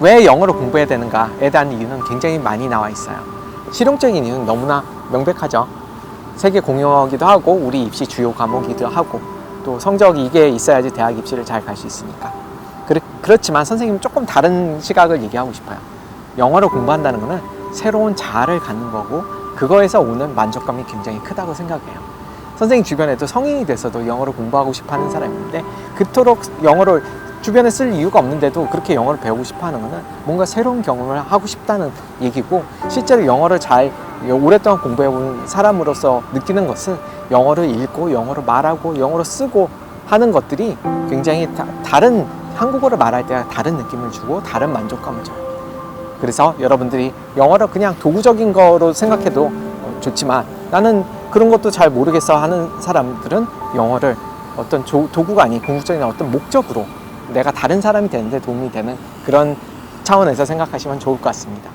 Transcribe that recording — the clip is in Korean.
왜 영어를 공부해야 되는가에 대한 이유는 굉장히 많이 나와 있어요. 실용적인 이유는 너무나 명백하죠. 세계 공용어기도 하고 우리 입시 주요 과목이기도 하고 또 성적 이게 있어야지 대학 입시를 잘 갈 수 있으니까. 그렇, 그렇지만 선생님은 조금 다른 시각을 얘기하고 싶어요. 영어를 공부한다는 것은 새로운 자아를 갖는 거고 그거에서 오는 만족감이 굉장히 크다고 생각해요. 선생님 주변에도 성인이 돼서도 영어를 공부하고 싶어 하는 사람이 있는데 그토록 영어를 주변에 쓸 이유가 없는데도 그렇게 영어를 배우고 싶어 하는 것은 뭔가 새로운 경험을 하고 싶다는 얘기고 실제로 영어를 잘 오랫동안 공부해 본 사람으로서 느끼는 것은 영어를 읽고 영어를 말하고 영어를 쓰고 하는 것들이 굉장히 다, 다른 한국어를 말할 때 다른 느낌을 주고 다른 만족감을 줘요. 그래서 여러분들이 영어를 그냥 도구적인 거로 생각해도 어, 좋지만 나는 그런 것도 잘 모르겠어 하는 사람들은 영어를 어떤 조- 도구가 아닌 궁극적인 어떤 목적으로 내가 다른 사람이 되는데 도움이 되는 그런 차원에서 생각하시면 좋을 것 같습니다.